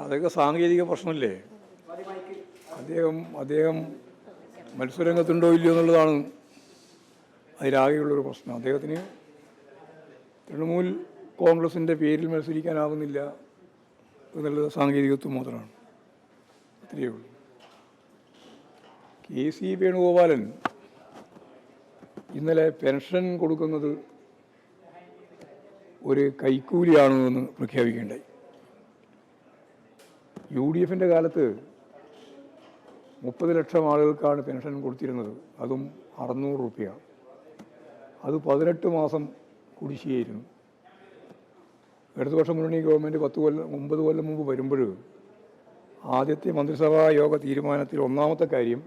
അതൊക്കെ സാങ്കേതിക പ്രശ്നമല്ലേ? അദ്ദേഹം അദ്ദേഹം മത്സരരംഗത്തുണ്ടോ ഇല്ലയോ എന്നുള്ളതാണ് അതിലാകെയുള്ളൊരു പ്രശ്നം. അദ്ദേഹത്തിന് തൃണമൂൽ കോൺഗ്രസിന്റെ പേരിൽ മത്സരിക്കാനാവുന്നില്ല എന്നുള്ളത് സാങ്കേതികത്വം മാത്രമാണ്. അത്രയേ ഉള്ളൂ. കെ സി വേണുഗോപാലൻ ഇന്നലെ പെൻഷൻ കൊടുക്കുന്നത് ഒരു കൈക്കൂലിയാണ് എന്ന് പ്രഖ്യാപിക്കേണ്ടായി യു ഡി എഫിന്റെ കാലത്ത് മുപ്പത് ലക്ഷം ആളുകൾക്കാണ് പെൻഷൻ കൊടുത്തിരുന്നത്. അതും അറുന്നൂറ് റുപ്യ. അത് പതിനെട്ട് മാസം കുടിശ്ശിയായിരുന്നു ഇടതുപക്ഷ മുന്നണി ഗവൺമെന്റ് പത്ത് കൊല്ലം ഒമ്പത് കൊല്ലം മുമ്പ് വരുമ്പോൾ ആദ്യത്തെ മന്ത്രിസഭാ യോഗ തീരുമാനത്തിൽ ഒന്നാമത്തെ കാര്യം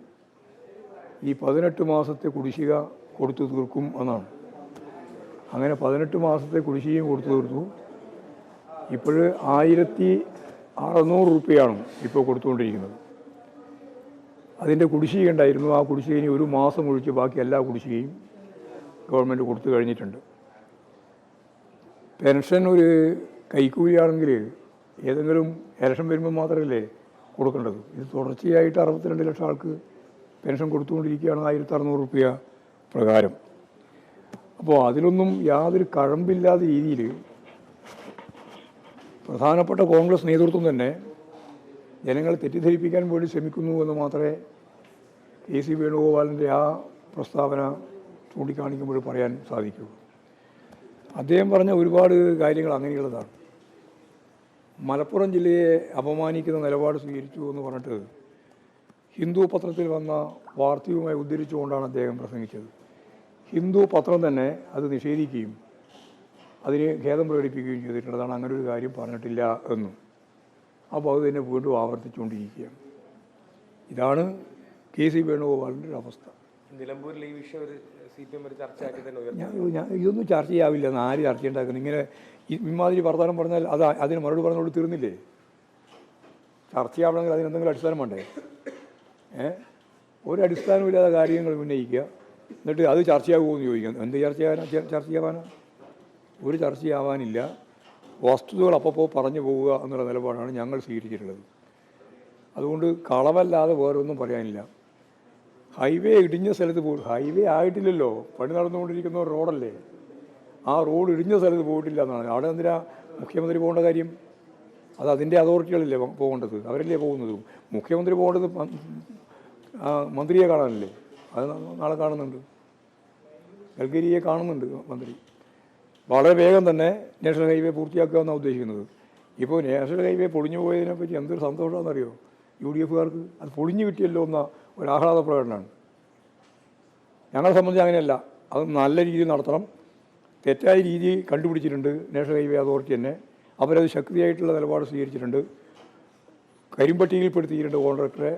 ഈ പതിനെട്ട് മാസത്തെ കുടിശ്ശിക കൊടുത്തു തീർക്കും എന്നാണ്. അങ്ങനെ പതിനെട്ട് മാസത്തെ കുടിശ്ശികയും കൊടുത്തു തീർത്തു. ഇപ്പോൾ ആയിരത്തി അറുന്നൂറ് റുപ്യാണ് ഇപ്പോൾ കൊടുത്തുകൊണ്ടിരിക്കുന്നത്. അതിന്റെ കുടിശ്ശിക ഉണ്ടായിരുന്നു. ആ കുടിശ്ശിക ഇനി ഒരു മാസം ഒഴിച്ച് ബാക്കി എല്ലാ കുടിശ്ശികയും ഗവൺമെന്റ് കൊടുത്തു കഴിഞ്ഞിട്ടുണ്ട്. പെൻഷൻ ഒരു കൈക്കൂലിയാണെങ്കിൽ ഏതെങ്കിലും ഇലക്ഷൻ വരുമ്പോൾ മാത്രമല്ലേ കൊടുക്കേണ്ടത്. ഇത് തുടർച്ചയായിട്ട് അറുപത്തിരണ്ട് ലക്ഷം ആൾക്ക് പെൻഷൻ കൊടുത്തുകൊണ്ടിരിക്കുകയാണ് ആയിരത്തി അറുന്നൂറ് റുപ്യ പ്രകാരം. അപ്പോൾ അതിലൊന്നും യാതൊരു കഴമ്പില്ലാത്ത രീതിയിൽ പ്രധാനപ്പെട്ട കോൺഗ്രസ് നേതൃത്വം തന്നെ ജനങ്ങളെ തെറ്റിദ്ധരിപ്പിക്കാൻ വേണ്ടി ശ്രമിക്കുന്നു എന്ന് മാത്രമേ കെ സി വേണുഗോപാലിന്റെ ആ പ്രസ്താവന ചൂണ്ടിക്കാണിക്കുമ്പോൾ പറയാൻ സാധിക്കൂ. അദ്ദേഹം പറഞ്ഞ ഒരുപാട് കാര്യങ്ങൾ അങ്ങനെയുള്ളതാണ്. മലപ്പുറം ജില്ലയെ അപമാനിക്കുന്ന നിലപാട് സ്വീകരിച്ചു എന്ന് പറഞ്ഞിട്ട് ഹിന്ദു പത്രത്തിൽ വന്ന വാർത്തയുമായി ഉദ്ധരിച്ചുകൊണ്ടാണ് അദ്ദേഹം പ്രസംഗിച്ചത്. ഹിന്ദു പത്രം തന്നെ അത് നിഷേധിക്കുകയും അതിന് ഖേദം പ്രകടിപ്പിക്കുകയും ചെയ്തിട്ടുള്ളതാണ് അങ്ങനെ ഒരു കാര്യം പറഞ്ഞിട്ടില്ല എന്നും. അപ്പോൾ അത് തന്നെ വീണ്ടും ആവർത്തിച്ചുകൊണ്ടിരിക്കുകയാണ്. ഇതാണ് കെ സി വേണുഗോപാലിന്റെ ഒരു അവസ്ഥ. നിലമ്പൂരിൽ ഈ വിഷയം ഒരു സി പി എം ഒരു ചർച്ചയാക്കി തന്നെ ഞാൻ ഇതൊന്നും ചർച്ച ചെയ്യാവില്ല. എന്ന് ആര് ചർച്ച ഉണ്ടാക്കുന്നത് ഇങ്ങനെ ഇമാതിരി വർത്തമാനം പറഞ്ഞാൽ അത് അതിന് മറുപടി പറഞ്ഞുകൊണ്ട് തീർന്നില്ലേ? ചർച്ചയാവണമെങ്കിൽ അതിനെന്തെങ്കിലും അടിസ്ഥാനം വേണ്ടേ? ഏ? ഒരു അടിസ്ഥാനമില്ലാത്ത കാര്യങ്ങൾ ഉന്നയിക്കുക. എന്നിട്ട് അത് ചർച്ചയാകുമോ എന്ന് ചോദിക്കാം. എന്ത് ചർച്ചയാകാനാ ചർച്ച ചർച്ചയാവാനാ? ഒരു ചർച്ചയാവാനില്ല. വസ്തുതകൾ അപ്പോൾ പറഞ്ഞു പോവുക എന്നുള്ള നിലപാടാണ് ഞങ്ങൾ സ്വീകരിച്ചിട്ടുള്ളത്. അതുകൊണ്ട് കളവല്ലാതെ വേറെ ഒന്നും പറയാനില്ല. ഹൈവേ ഇടിഞ്ഞ സ്ഥലത്ത് പോയി ഹൈവേ ആയിട്ടില്ലല്ലോ. പണി നടന്നുകൊണ്ടിരിക്കുന്ന റോഡല്ലേ. ആ റോഡ് ഇടിഞ്ഞ സ്ഥലത്ത് പോയിട്ടില്ല എന്നാണ്. അവിടെ എന്തിനാ മുഖ്യമന്ത്രി പോകേണ്ട കാര്യം? അത് അതിന്റെ അതോറിറ്റികളല്ലേ പോകേണ്ടത്. അവരല്ലേ പോകുന്നത്? മുഖ്യമന്ത്രി പോകേണ്ടത് മന്ത്രിയെ കാണാനല്ലേ? അത് നാളെ കാണുന്നുണ്ട്. ഗൽഗരിയെ കാണുന്നുണ്ട് മന്ത്രി. വളരെ വേഗം തന്നെ നാഷണൽ ഹൈവേ പൂർത്തിയാക്കുക എന്നാണ് ഉദ്ദേശിക്കുന്നത്. ഇപ്പോൾ നാഷണൽ ഹൈവേ പൊളിഞ്ഞു പോയതിനെ പറ്റി എന്തൊരു സന്തോഷമാണെന്നറിയോ? യു ഡി എഫുകാർക്ക് അത് പൊളിഞ്ഞു കിട്ടിയല്ലോ എന്ന ഒരു ആഹ്ലാദ പ്രകടനമാണ്. ഞങ്ങളെ സംബന്ധിച്ച് അങ്ങനെയല്ല. അത് നല്ല രീതിയിൽ നടത്തണം. തെറ്റായ രീതി കണ്ടുപിടിച്ചിട്ടുണ്ട് നാഷണൽ ഹൈവേ അതോറിറ്റി തന്നെ. അവരത് ശക്തിയായിട്ടുള്ള നിലപാട് സ്വീകരിച്ചിട്ടുണ്ട്. കരിമ്പട്ടികയിൽപ്പെടുത്തിയിട്ടുണ്ട് കോൺട്രാക്ടറെ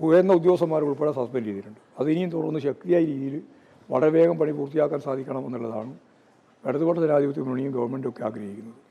ഉയർന്ന ഉദ്യോഗസ്ഥന്മാർ ഉൾപ്പെടെ സസ്പെൻഡ് ചെയ്തിട്ടുണ്ട്. അത് ഇനിയും തുടർന്ന് ശക്തിയായ രീതിയിൽ വളരെ വേഗം പണി പൂർത്തിയാക്കാൻ സാധിക്കണം എന്നുള്ളതാണ് ഇടതുപക്ഷ ജനാധിപത്യ മുന്നണിയും ഗവൺമെന്റും ഒക്കെ ആഗ്രഹിക്കുന്നത്